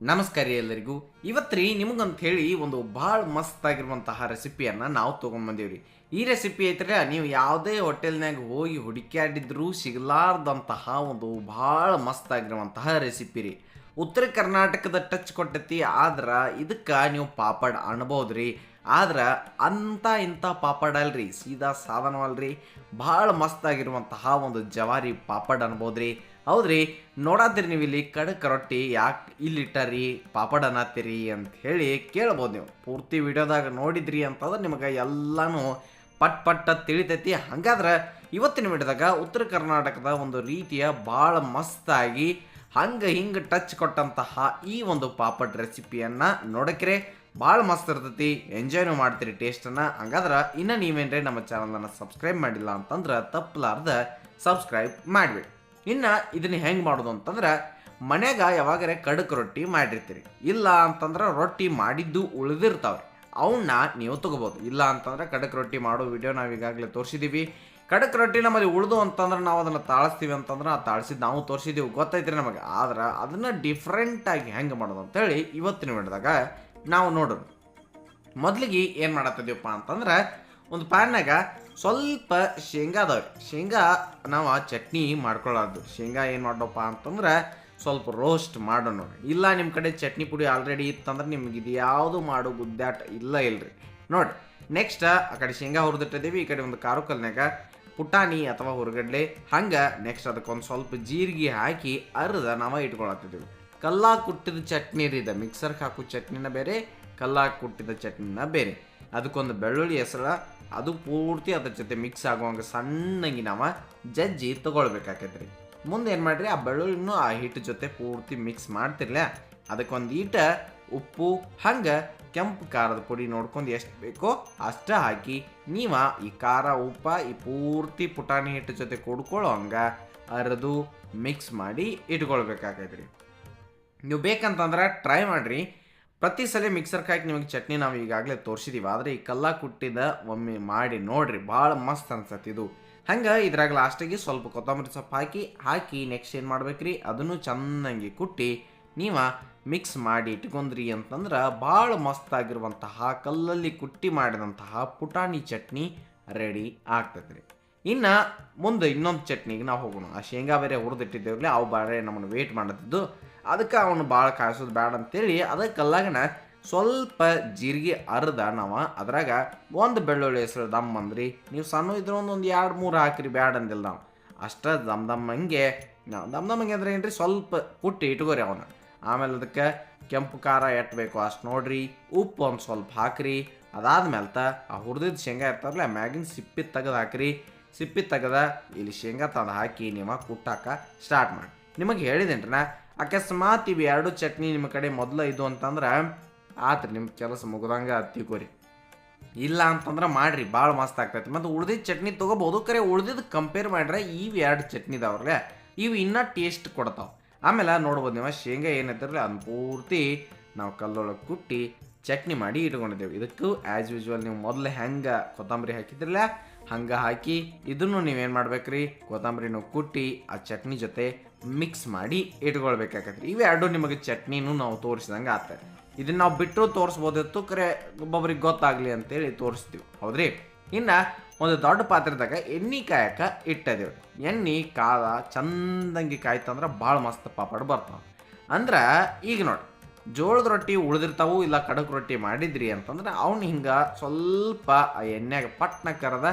ನಮಸ್ಕಾರ ಎಲ್ಲರಿಗೂ. ಇವತ್ತು ರೀ ನಿಮಗಂತ ಹೇಳಿ ಒಂದು ಭಾಳ ಮಸ್ತ್ ಆಗಿರುವಂತಹ ರೆಸಿಪಿಯನ್ನು ನಾವು ತೊಗೊಂಬಂದೀವಿ ರೀ ಈ ರೆಸಿಪಿ ಐತ್ರಿ ನೀವು ಯಾವುದೇ ಹೋಟೆಲ್ನಾಗ ಹೋಗಿ ಹುಡುಕ್ಯಾಡಿದ್ರೂ ಸಿಗಲಾರ್ದಂತಹ ಒಂದು ಭಾಳ ಮಸ್ತ್ ಆಗಿರುವಂತಹ ರೆಸಿಪಿ ರೀ. ಉತ್ತರ ಕರ್ನಾಟಕದ ಟಚ್ ಕೊಟ್ಟೈತಿ, ಆದ್ರೆ ಇದಕ್ಕೆ ನೀವು ಪಾಪಡ್ ಅನ್ಬೋದ್ರಿ. ಆದ್ರೆ ಅಂಥ ಇಂಥ ಪಾಪಡ್ ಅಲ್ರಿ, ಸೀದಾ ಸಾಧನವಲ್ರಿ ಭಾಳ ಮಸ್ತ್ ಆಗಿರುವಂತಹ ಒಂದು ಜವಾರಿ ಪಾಪಡ್ ಅನ್ಬೋದ್ರಿ. ಹೌದ್ರಿ, ನೋಡಾತಿರಿ ನೀವು ಇಲ್ಲಿ ಕಡಕ್ ರೊಟ್ಟಿ ಯಾಕೆ ಇಲ್ಲಿಟ್ಟರಿ ಪಾಪಡ್ ಅನ್ನತ್ತೀರಿ ಅಂತ ಹೇಳಿ ಕೇಳ್ಬೋದು ನೀವು. ಪೂರ್ತಿ ವಿಡಿಯೋದಾಗ ನೋಡಿದ್ರಿ ಅಂತಂದ್ರೆ ನಿಮಗೆ ಎಲ್ಲಾನು ಪಟ್ ಪಟ್ಟ ತಿಳಿತೈತಿ. ಹಾಗಾದ್ರೆ ಇವತ್ತಿನ ವಿಡಿಯೋದಾಗ ಉತ್ತರ ಕರ್ನಾಟಕದ ಒಂದು ರೀತಿಯ ಭಾಳ ಮಸ್ತಾಗಿ ಹಂಗೆ ಹಿಂಗೆ ಟಚ್ ಕೊಟ್ಟಂತಹ ಈ ಒಂದು ಪಾಪಡ್ ರೆಸಿಪಿಯನ್ನು ನೋಡಕ್ರೆ ಭಾಳ ಮಸ್ತ್ ಇರ್ತೈತಿ. ಎಂಜಾಯ್ನು ಮಾಡ್ತೀರಿ ಟೇಸ್ಟನ್ನು ಹಂಗಾದ್ರೆ ಇನ್ನು ನೀವೇನ್ರಿ ನಮ್ಮ ಚಾನಲನ್ನು ಸಬ್ಸ್ಕ್ರೈಬ್ ಮಾಡಿಲ್ಲ ಅಂತಂದ್ರೆ ತಪ್ಪಲಾರ್ದ ಸಬ್ಸ್ಕ್ರೈಬ್ ಮಾಡಿಬಿಡಿ. ಇನ್ನು ಇದನ್ನ ಹೆಂಗೆ ಮಾಡೋದು ಅಂತಂದ್ರೆ ಮನೆಗೆ ಯಾವಾಗರೆ ಕಡಕ್ ರೊಟ್ಟಿ ಮಾಡಿರ್ತೀರಿ. ಇಲ್ಲ ಅಂತಂದ್ರೆ ರೊಟ್ಟಿ ಮಾಡಿದ್ದು ಉಳಿದಿರ್ತಾವೆ ಅವನ್ನ ನೀವು ತಗೋಬೋದು. ಇಲ್ಲ ಅಂತಂದ್ರೆ ಕಡಕ್ ರೊಟ್ಟಿ ಮಾಡೋ ವಿಡಿಯೋ ನಾವು ಈಗಾಗಲೇ ತೋರಿಸಿದ್ದೀವಿ ಕಡಕ್ ರೊಟ್ಟಿ ನಮ್ಮಲ್ಲಿ ಉಳಿದು ಅಂತಂದ್ರೆ ನಾವು ಅದನ್ನು ತಾಳಿಸ್ತೀವಿ ಅಂತಂದ್ರೆ ಆ ತಾಳಿಸಿದ್ದು ನಾವು ತೋರಿಸಿದ್ದೀವಿ, ಗೊತ್ತೈತ್ರಿ ನಮಗೆ. ಆದ್ರೆ ಅದನ್ನು ಡಿಫ್ರೆಂಟಾಗಿ ಹೆಂಗೆ ಮಾಡೋದು ಅಂತೇಳಿ ಇವತ್ತಿನ ವಿಡಿಯೋದಾಗ ನಾವು ನೋಡೋದು. ಮೊದಲಿಗೆ ಏನು ಮಾಡತ್ತಿದ್ದೀವಪ್ಪ ಅಂತಂದ್ರೆ ಒಂದು ಪ್ಯಾನ್ನಾಗ ಸ್ವಲ್ಪ ಶೇಂಗಾ ಅದಾವೆ ಶೇಂಗಾ ನಾವು ಚಟ್ನಿ ಮಾಡ್ಕೊಳ್ಳೋದು ಶೇಂಗಾ ಏನು ಮಾಡೋಪ್ಪ ಅಂತಂದ್ರೆ ಸ್ವಲ್ಪ ರೋಸ್ಟ್ ಮಾಡೋಣ ಇಲ್ಲ ನಿಮ್ಮ ಕಡೆ ಚಟ್ನಿ ಪುಡಿ ಆಲ್ರೆಡಿ ಇತ್ತಂದ್ರೆ ನಿಮ್ಗೆ ಇದು ಯಾವುದು ಮಾಡೋ ಗುದ್ದಾಟ ಇಲ್ಲ ಇಲ್ರಿ. ನೋಡಿ ನೆಕ್ಸ್ಟ್ ಆ ಕಡೆ ಶೇಂಗಾ ಹುರಿದಿಟ್ಟಿದ್ದೀವಿ, ಈ ಕಡೆ ಒಂದು ಕಾರು ಕಲ್ನಾಗ ಪುಟಾಣಿ ಅಥವಾ ಹುರುಗಡ್ಲೆ, ಹಂಗೆ ನೆಕ್ಸ್ಟ್ ಅದಕ್ಕೊಂದು ಸ್ವಲ್ಪ ಜೀರಿಗೆ ಹಾಕಿ ಅರ್ಧ ನಾವು ಇಟ್ಕೊಳತ್ತಿದ್ದೀವಿ ಕಲ್ಲಾ ಕುಟ್ಟಿದ ಚಟ್ನಿ ರೀ ಇದು ಮಿಕ್ಸರ್ಗೆ ಹಾಕೋ ಚಟ್ನಿನ ಬೇರೆ ಕಲ್ಲಾಗಿ ಕುಟ್ಟಿದ ಚಟ್ನಿನ ಬೇರೆ. ಅದಕ್ಕೊಂದು ಬೆಳ್ಳುಳ್ಳಿ ಹೆಸರ, ಅದು ಪೂರ್ತಿ ಅದ್ರ ಜೊತೆ ಮಿಕ್ಸ್ ಆಗುವಂಗೆ ಸಣ್ಣಗೆ ನಾವು ಜಜ್ಜಿ ತೊಗೊಳ್ಬೇಕಾಕೈತ್ರಿ. ಮುಂದೆ ಏನು ಮಾಡ್ರಿ, ಆ ಬೆಳ್ಳುಳ್ಳಿನೂ ಆ ಹಿಟ್ಟು ಜೊತೆ ಪೂರ್ತಿ ಮಿಕ್ಸ್ ಮಾಡ್ತಿರ್ಲ, ಅದಕ್ಕೊಂದು ಈಟ ಉಪ್ಪು, ಹಂಗೆ ಕೆಂಪು ಖಾರದ ಪುಡಿ ನೋಡ್ಕೊಂಡು ಎಷ್ಟು ಬೇಕೋ ಅಷ್ಟು ಹಾಕಿ ನೀವು ಈ ಖಾರ, ಉಪ್ಪ ಈ ಪೂರ್ತಿ ಪುಟಾಣಿ ಹಿಟ್ಟು ಜೊತೆ ಕುಡ್ಕೊಳ್ಳೋ ಹಂಗ ಅರೆದು ಮಿಕ್ಸ್ ಮಾಡಿ ಇಟ್ಕೊಳ್ಬೇಕಾಗೈತ್ರಿ. ನೀವು ಬೇಕಂತಂದ್ರೆ ಟ್ರೈ ಮಾಡಿರಿ. ಪ್ರತಿ ಸಲ ಮಿಕ್ಸರ್ ಹಾಕಿ ನಿಮಗೆ ಚಟ್ನಿ ನಾವು ಈಗಾಗಲೇ ತೋರಿಸಿದೀವಿ. ಆದರೆ ಈ ಕಲ್ಲ ಕುಟ್ಟಿದ ಒಮ್ಮೆ ಮಾಡಿ ನೋಡಿರಿ, ಭಾಳ ಮಸ್ತ್ ಅನ್ಸತ್ತೆ ಇದು. ಹಂಗೆ ಇದ್ರಾಗ ಲಾಸ್ಟಿಗೆ ಸ್ವಲ್ಪ ಕೊತ್ತಂಬರಿ ಸೊಪ್ಪು ಹಾಕಿ ಹಾಕಿ ನೆಕ್ಸ್ಟ್ ಏನು ಮಾಡ್ಬೇಕ್ರಿ? ಅದನ್ನು ಚೆನ್ನಾಗಿ ಕುಟ್ಟಿ ನೀವ ಮಿಕ್ಸ್ ಮಾಡಿ ಇಟ್ಕೊಂಡ್ರಿ ಅಂತಂದ್ರೆ ಭಾಳ ಮಸ್ತ್ ಆಗಿರುವಂತಹ ಕಲ್ಲಲ್ಲಿ ಕುಟ್ಟಿ ಮಾಡಿದಂತಹ ಪುಟಾಣಿ ಚಟ್ನಿ ರೆಡಿ ಆಗ್ತೈತ್ರಿ. ಇನ್ನು ಮುಂದೆ ಇನ್ನೊಂದು ಚಟ್ನಿಗೆ ನಾವು ಹೋಗೋಣ. ಆ ಶೇಂಗಾ ಬೇರೆ ಹುರಿದಿಟ್ಟಿದ್ದೇವ್ರಿ ಅವು ಬೇರೆ ನಮ್ಮನ್ನು ವೇಟ್ ಮಾಡತ್ತಿದ್ದು ಅದಕ್ಕೆ ಅವನು ಭಾಳ ಕಾಯಿಸೋದು ಬೇಡ ಅಂತೇಳಿ ಅದಕ್ಕೆ ಕಲ್ಲಾಗನ ಸ್ವಲ್ಪ ಜೀರಿಗೆ ಅರ್ದ ನಾವು ಅದ್ರಾಗ ಒಂದು ಬೆಳ್ಳುಳ್ಳಿ ಹೆಸರು ದಮ್ ಅಂದ್ರಿ. ನೀವು ಸಣ್ಣ ಇದ್ರೆ ಒಂದು ಒಂದು ಎರಡು ಮೂರು ಹಾಕಿರಿ, ಬ್ಯಾಡ ಅಂದಿಲ್ಲ ನಾವು. ಅಷ್ಟ ದಮ್ ದಮ್ ಹಂಗೆ ನಾವು ದಮ್ ದಮ್ ಅಂದ್ರೆ ಏನ್ರಿ ಸ್ವಲ್ಪ ಕುಟ್ಟಿ ಇಟ್ಕೋರಿ ಅವನ್ನ ಆಮೇಲೆ ಅದಕ್ಕೆ ಕೆಂಪು ಖಾರ ಎಟ್ಟಬೇಕು ಅಷ್ಟು ನೋಡ್ರಿ, ಉಪ್ಪು ಒಂದು ಸ್ವಲ್ಪ ಹಾಕ್ರಿ. ಅದಾದ್ಮೇಲೆ ತ ಆ ಹುರಿದಿದ್ದ ಶೇಂಗಾ ಇರ್ತಾರಲ್ಲ ಮ್ಯಾಗಿನ ಸಿಪ್ಪಿ ತೆಗೆದು ಹಾಕ್ರಿ. ಸಿಪ್ಪಿ ತೆಗೆದ ಇಲ್ಲಿ ಶೇಂಗಾ ತಂದು ಹಾಕಿ ನಿಮ್ಮ ಕುಟ್ಟಾಕ ಸ್ಟಾರ್ಟ್ ಮಾಡಿ ನಿಮಗೆ ಹೇಳಿದೇನ್ರಿ ನಾ, ಅಕಸ್ಮಾತ್ ಇವು ಎರಡು ಚಟ್ನಿ ನಿಮ್ಮ ಕಡೆ ಮೊದಲು ಇದು ಅಂತಂದ್ರೆ ಆತ್ರಿ ನಿಮ್ಮ ಕೆಲಸ ಮುಗ್ದಂಗೆ ತಿಳ್ಕೊರಿ ಇಲ್ಲ ಅಂತಂದ್ರೆ ಮಾಡ್ರಿ ಭಾಳ ಮಸ್ತ್ ಆಗ್ತೈತಿ. ಮತ್ತು ಉಳ್ದಿದ್ದ ಚಟ್ನಿ ತೊಗೋಬೋದು, ಕರೆ ಉಳ್ದಿದ್ದು ಕಂಪೇರ್ ಮಾಡ್ರೆ ಇವು ಎರಡು ಚಟ್ನಿ ಇದಾವ್ರಲ್ಲ ಇವು ಇನ್ನೂ ಟೇಸ್ಟ್ ಕೊಡ್ತಾವೆ. ಆಮೇಲೆ ನೋಡ್ಬೋದು ನೀವು, ಶೇಂಗಾ ಏನೈತಿರಲ್ಲ ಅದನ್ನ ಪೂರ್ತಿ ನಾವು ಕಲ್ಲೊಳಗೆ ಕುಟ್ಟಿ ಚಟ್ನಿ ಮಾಡಿ ಇಟ್ಕೊಂಡಿದ್ದೇವೆ. ಇದಕ್ಕೂ ಆ್ಯಸ್ ಯೂಶ್ವಲ್ ನೀವು ಮೊದಲು ಹೆಂಗೆ ಕೊತ್ತಂಬರಿ ಹಾಕಿದ್ರಲ್ಲ, ಹಂಗೆ ಹಾಕಿ ಇದನ್ನು ನೀವೇನು ಮಾಡ್ಬೇಕ್ರಿ? ಕೊತ್ತಂಬರಿನೂ ಕುಟ್ಟಿ ಆ ಚಟ್ನಿ ಜೊತೆ ಮಿಕ್ಸ್ ಮಾಡಿ ಇಟ್ಕೊಳ್ಬೇಕಾಗತ್ತೆ. ಇವೆರಡು ನಿಮಗೆ ಚಟ್ನಿನೂ ನಾವು ತೋರಿಸಿದಂಗೆ ಆಗ್ತದೆ. ಇದನ್ನ ನಾವು ಬಿಟ್ಟು ತೋರಿಸ್ಬೋದಿತ್ತು, ಕರೆ ಒಬ್ಬೊಬ್ರಿಗೆ ಗೊತ್ತಾಗಲಿ ಅಂತೇಳಿ ತೋರಿಸ್ತೀವಿ. ಹೌದ್ರಿ? ಇನ್ನು ಒಂದು ದೊಡ್ಡ ಪಾತ್ರದಾಗ ಎಣ್ಣೆ ಕಾಯಕ ಇಟ್ಟದೇವು ಎಣ್ಣೆ ಕಾದ ಚಂದಂಗಿ ಕಾಯ್ತಂದ್ರೆ ಭಾಳ ಮಸ್ತ್ ಪಾಪಡ್ ಬರ್ತಾವೆ. ಅಂದ್ರೆ ಈಗ ನೋಡಿ, ಜೋಳದ ರೊಟ್ಟಿ ಉಳಿದಿರ್ತಾವು ಇಲ್ಲ ಕಡಕ್ ರೊಟ್ಟಿ ಮಾಡಿದ್ರಿ ಅಂತಂದ್ರೆ ಅವ್ನು ಹಿಂಗೆ ಸ್ವಲ್ಪ ಆ ಎಣ್ಣೆಗೆ ಪಟ್ನ ಕರೆದ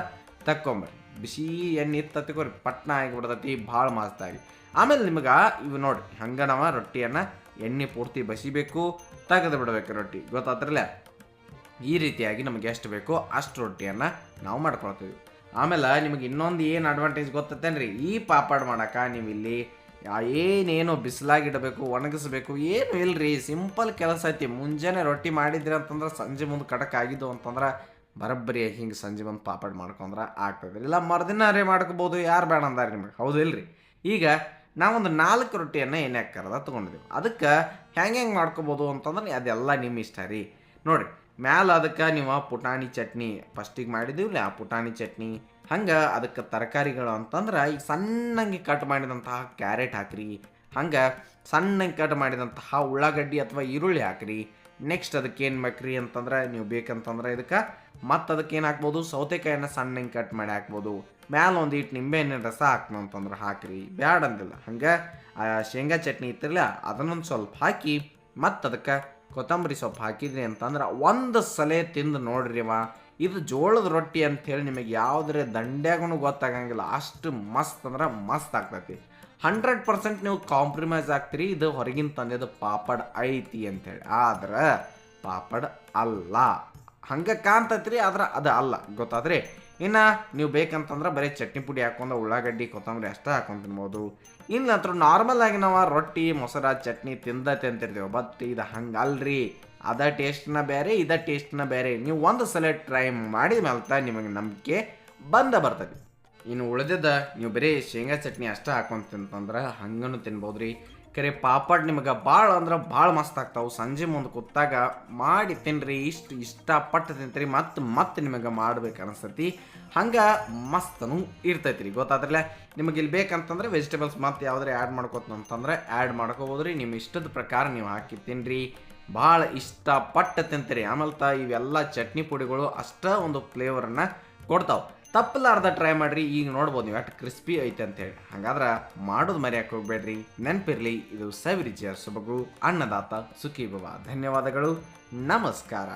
ತಕ್ಕೊಂಬರಿ. ಬಿಸಿ ಎಣ್ಣೆ ಇತ್ತು ತಕ್ಕೊರಿ ಪಟ್ನ ಆಗಿಬಿಡ್ತೈತಿ, ಭಾಳ ಮಸ್ತಾಗಿ ಆಮೇಲೆ ನಿಮಗೆ ಇವು ನೋಡಿ, ಹಂಗೆ ನಾವು ರೊಟ್ಟಿಯನ್ನು ಎಣ್ಣೆ ಪೂರ್ತಿ ಬಸಿಬೇಕು, ತೆಗೆದು ಬಿಡಬೇಕು ರೊಟ್ಟಿ. ಗೊತ್ತಾತ್ರಲ್ಲ ಈ ರೀತಿಯಾಗಿ ನಮಗೆ ಎಷ್ಟು ಬೇಕೋ ಅಷ್ಟು ರೊಟ್ಟಿಯನ್ನು ನಾವು ಮಾಡ್ಕೊಳ್ತೀವಿ. ಆಮೇಲೆ ನಿಮಗೆ ಇನ್ನೊಂದು ಏನು ಅಡ್ವಾಂಟೇಜ್ ಗೊತ್ತತ್ತೇನ್ರಿ? ಈ ಪಾಪಡ್ ಮಾಡಕ್ಕೆ ನೀವು ಇಲ್ಲಿ ಏನೇನು ಬಿಸಿಲಾಗಿಡಬೇಕು, ಒಣಗಿಸ್ಬೇಕು, ಏನು ಇಲ್ರಿ? ಸಿಂಪಲ್ ಕೆಲಸ ಐತಿ. ಮುಂಜಾನೆ ರೊಟ್ಟಿ ಮಾಡಿದ್ರಿ ಅಂತಂದ್ರೆ ಸಂಜೆ ಮುಂದೆ ಕಡಕ್ ಆಗಿದ್ದು ಅಂತಂದ್ರೆ ಬರೋಬ್ಬರಿ ಹಿಂಗೆ ಸಂಜೆ ಮುಂದೆ ಪಾಪಡ್ ಮಾಡ್ಕೊಂಡ್ರೆ ಆಗ್ತದೆ. ಇಲ್ಲ, ಮರುದಿನ ರೇ ಮಾಡ್ಕೋಬೋದು, ಯಾರು ಬೇಡ ಅಂದಾರೆ ನಿಮಗೆ? ಹೌದು ಇಲ್ರಿ. ಈಗ ನಾವೊಂದು ನಾಲ್ಕು ರೊಟ್ಟಿಯನ್ನು ಏನೇ ಕರೆದ ತೊಗೊಂಡಿದ್ದೀವಿ ಅದಕ್ಕೆ ಹೆಂಗೆ ಹೆಂಗೆ ಮಾಡ್ಕೋಬೋದು ಅಂತಂದ್ರೆ ಅದೆಲ್ಲ ನಿಮ್ಮ ಇಷ್ಟ ರೀ. ನೋಡಿರಿ ಮ್ಯಾಲ ಅದಕ್ಕೆ ನೀವು ಪುಟಾಣಿ ಚಟ್ನಿ ಫಸ್ಟಿಗೆ ಮಾಡಿದ್ದೀವಿ ಆ ಪುಟಾಣಿ ಚಟ್ನಿ. ಹಂಗೆ ಅದಕ್ಕೆ ತರಕಾರಿಗಳು ಅಂತಂದ್ರೆ ಈಗ ಸಣ್ಣಂಗೆ ಕಟ್ ಮಾಡಿದಂತಹ ಕ್ಯಾರೆಟ್ ಹಾಕ್ರಿ. ಹಂಗೆ ಸಣ್ಣಂಗೆ ಕಟ್ ಮಾಡಿದಂತಹ ಉಳ್ಳಾಗಡ್ಡಿ ಅಥವಾ ಈರುಳ್ಳಿ ಹಾಕ್ರಿ. ನೆಕ್ಸ್ಟ್ ಅದಕ್ಕೆ ಏನು ಬೇಕ್ರಿ ಅಂತಂದ್ರೆ ನೀವು ಬೇಕಂತಂದ್ರೆ ಇದಕ್ಕೆ ಮತ್ತೆ ಅದಕ್ಕೆ ಏನು ಹಾಕ್ಬೋದು? ಸೌತೆಕಾಯಿನ ಸಣ್ಣಂಗೆ ಕಟ್ ಮಾಡಿ ಹಾಕ್ಬೋದು. ಮ್ಯಾಲ ಒಂದು ಇಟ್ಟು ನಿಂಬೆಹಣ್ಣಿನ ರಸ ಹಾಕ್ನು ಅಂತಂದ್ರೆ ಹಾಕ್ರಿ. ಬ್ಯಾಡ ಅಂದಿಲ್ಲ ಹಂಗೆ ಆ ಶೇಂಗಾ ಚಟ್ನಿ ಇತ್ತಿರಲ್ಲ ಅದನ್ನೊಂದು ಸ್ವಲ್ಪ ಹಾಕಿ ಮತ್ತು ಅದಕ್ಕೆ ಕೊತ್ತಂಬರಿ ಸೊಪ್ಪು ಹಾಕಿದ್ರಿ ಅಂತಂದ್ರೆ ಒಂದು ಸಲ ತಿಂದು ನೋಡ್ರಿವ ಇದು ಜೋಳದ ರೊಟ್ಟಿ ಅಂಥೇಳಿ ನಿಮಗೆ ಯಾವುದ್ರ ದಂಡ್ಯಾಗೂ ಗೊತ್ತಾಗಂಗಿಲ್ಲ. ಅಷ್ಟು ಮಸ್ತ್ ಅಂದ್ರೆ ಮಸ್ತ್ ಆಗ್ತೈತಿ. ಹಂಡ್ರೆಡ್ ಪರ್ಸೆಂಟ್ ನೀವು ಕಾಂಪ್ರಮೈಸ್ ಆಗ್ತೀರಿ. ಇದು ಹೊರಗಿನ ತಂದೆದು ಪಾಪಡ್ ಐತಿ ಅಂತೇಳಿ ಆದ್ರೆ ಪಾಪಡ್ ಅಲ್ಲ. ಹಂಗೆ ಕಾಣ್ತೈತ್ರಿ, ಆದ್ರೆ ಅದು ಅಲ್ಲ. ಗೊತ್ತಾದ್ರಿ? ಇನ್ನು ನೀವು ಬೇಕಂತಂದ್ರೆ ಬರೀ ಚಟ್ನಿ ಪುಡಿ ಹಾಕೊಂಡು, ಉಳ್ಳಾಗಡ್ಡಿ, ಕೊತ್ತಂಬರಿ ಅಷ್ಟೇ ಹಾಕೊಂಡು ತಿನ್ಬೋದು. ಇಲ್ಲಂತ್ರ ನಾರ್ಮಲ್ ಆಗಿ ನಾವು ರೊಟ್ಟಿ, ಮೊಸರ, ಚಟ್ನಿ ತಿಂದತೆ ಅಂತಿರ್ತೀವಿ ಬಟ್ ಇದು ಹಂಗೆ ಅಲ್ರಿ ಅದ ಟೇಸ್ಟ್ನ ಬೇರೆ, ಇದ ಟೇಸ್ಟ್ನ ಬೇರೆ. ನೀವು ಒಂದು ಸಲ ಟ್ರೈ ಮಾಡಿದ ಮೇಲೆ ನಿಮಗೆ ನಂಬಿಕೆ ಬಂದ ಬರ್ತದೆ. ಇನ್ನು ಉಳಿದಿದ್ದ ನೀವು ಬರೀ ಶೇಂಗಾ ಚಟ್ನಿ ಅಷ್ಟೇ ಹಾಕೊಂಡು ತಿಂತಂದ್ರೆ ಹಂಗನು ತಿನ್ಬೋದು ರೀ ಕರೆ ಪಾಪಡ್ ನಿಮಗೆ ಭಾಳ ಅಂದ್ರೆ ಭಾಳ ಮಸ್ತ್ ಆಗ್ತಾವೆ. ಸಂಜೆ ಮುಂದೆ ಕೂತಾಗ ಮಾಡಿ ತಿನ್ರಿ, ಇಷ್ಟು ಇಷ್ಟಪಟ್ಟು ತಿಂತೀರಿ, ಮತ್ತು ಮತ್ತೆ ನಿಮಗೆ ಮಾಡ್ಬೇಕು ಅನಿಸ್ತೈತಿ ಹಂಗೆ ಮಸ್ತನು ಇರ್ತೈತಿ ರೀ ಗೊತ್ತಾದ್ರಲ್ಲ ನಿಮಗೆ ಇಲ್ಲಿ ಬೇಕಂತಂದ್ರೆ ವೆಜಿಟೇಬಲ್ಸ್ ಮತ್ತೆ ಯಾವ್ದಾರು ಆ್ಯಡ್ ಮಾಡ್ಕೋತಂತಂದ್ರೆ ಆ್ಯಡ್ ಮಾಡ್ಕೋಬೋದು ರೀ ನಿಮ್ಮ ಇಷ್ಟದ ಪ್ರಕಾರ ನೀವು ಹಾಕಿ ತಿನ್ರಿ. ಭಾಳ ಇಷ್ಟಪಟ್ಟು ತಿಂತೀರಿ. ಆಮೇಲೆ ತ ಇವೆಲ್ಲ ಚಟ್ನಿ ಪುಡಿಗಳು ಅಷ್ಟ ಒಂದು ಫ್ಲೇವರನ್ನು ಕೊಡ್ತಾವೆ. ತಪ್ಪಲಾರ್ದ ಟ್ರೈ ಮಾಡ್ರಿ, ಈಗ ನೋಡ್ಬೋದು ನೀವು ಎಷ್ಟು ಕ್ರಿಸ್ಪಿ ಐತೆ ಅಂತೇಳಿ ಹಾಗಾದ್ರೆ ಮಾಡೋದು ಮರ್ಯಾಕೆ ಹೋಗ್ಬೇಡ್ರಿ. ನೆನಪಿರ್ಲಿ, ಇದು ಸವಿರುಚಿಯ ಸೊಬಗು, ಅನ್ನದಾತ ಸುಖಿ ಬಾಬಾ ಧನ್ಯವಾದಗಳು. ನಮಸ್ಕಾರ.